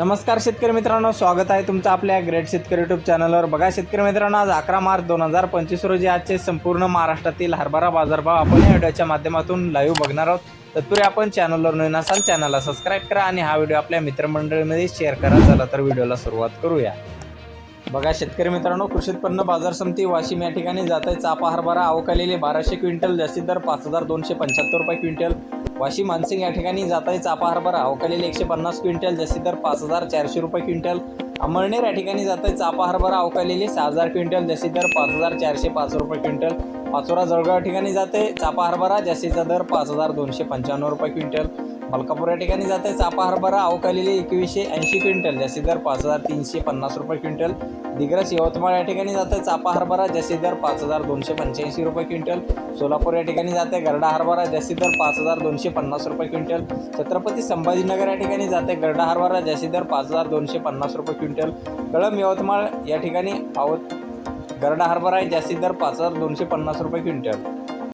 नमस्कार शेतकरी मित्रांनो स्वागत आहे तुमचं आपल्या ग्रेट शेतकरी युट्यूब चॅनलवर बघा शेतकरी मित्रांनो आज अकरा मार्च दोन हजार पंचवीस रोजी आजचे संपूर्ण महाराष्ट्रातील हरभरा बाजारभाव आपण या व्हिडिओच्या माध्यमातून लाईव्ह बघणार आहोत. तत्पूर्वी आपण चॅनलवर नवीन असाल चॅनलला सबस्क्राईब करा आणि हा व्हिडिओ आपल्या मित्रमंडळीमध्ये शेअर करा. चला तर व्हिडिओला सुरुवात करूया. बघा शेतकरी मित्रांनो कृषी उत्पन्न बाजार समिती वाशिम या ठिकाणी जात आहे चापा हरभरा अवकालेले बाराशे क्विंटल जास्तीत दर पाच हजार दोनशे पंच्याहत्तर रुपये क्विंटल. वाशी मानसिंग या ठिकाणी जात आहे चापा हरभरा अवकालेले एकशे पन्नास क्विंटल जशी दर पाच हजार चारशे रुपये क्विंटल. अमळनेर या ठिकाणी जाताही आहे चापा हरभरा अवकालेले सहा हजार क्विंटल जशी दर पाच हजार चारशे पाच रुपये क्विंटल. पाचोरा जळगाव या ठिकाणी जाते चापा हरभरा जास्तीचा दर पाच हजार दोनशे पंच्याण्णव रुपये क्विंटल. मलकापूर या ठिकाणी जाते चापा हरभरा अवकालेले एकवीसशे ऐंशी क्विंटल जास्तीत दर पाच हजार तीनशे पन्नास रुपये क्विंटल. दिग्रस यवतमाळ या ठिकाणी जाते चापा हरभरा जास्तीत दर पाच हजार दोनशे पंच्याऐंशी रुपये क्विंटल. सोलापूर या ठिकाणी जाते गरडा हरभरा जास्तीत दर पाच हजार दोनशे पन्नास रुपये क्विंटल. छत्रपती संभाजीनगर या ठिकाणी जाते गरडा हरभरा जास्तीत दर पाच हजार दोनशे पन्नास रुपये क्विंटल. कळम यवतमाळ या ठिकाणी आवत गरडा हरभरा आहे. जास्तीत दर पाच हजार दोनशे पन्नास रुपये क्विंटल.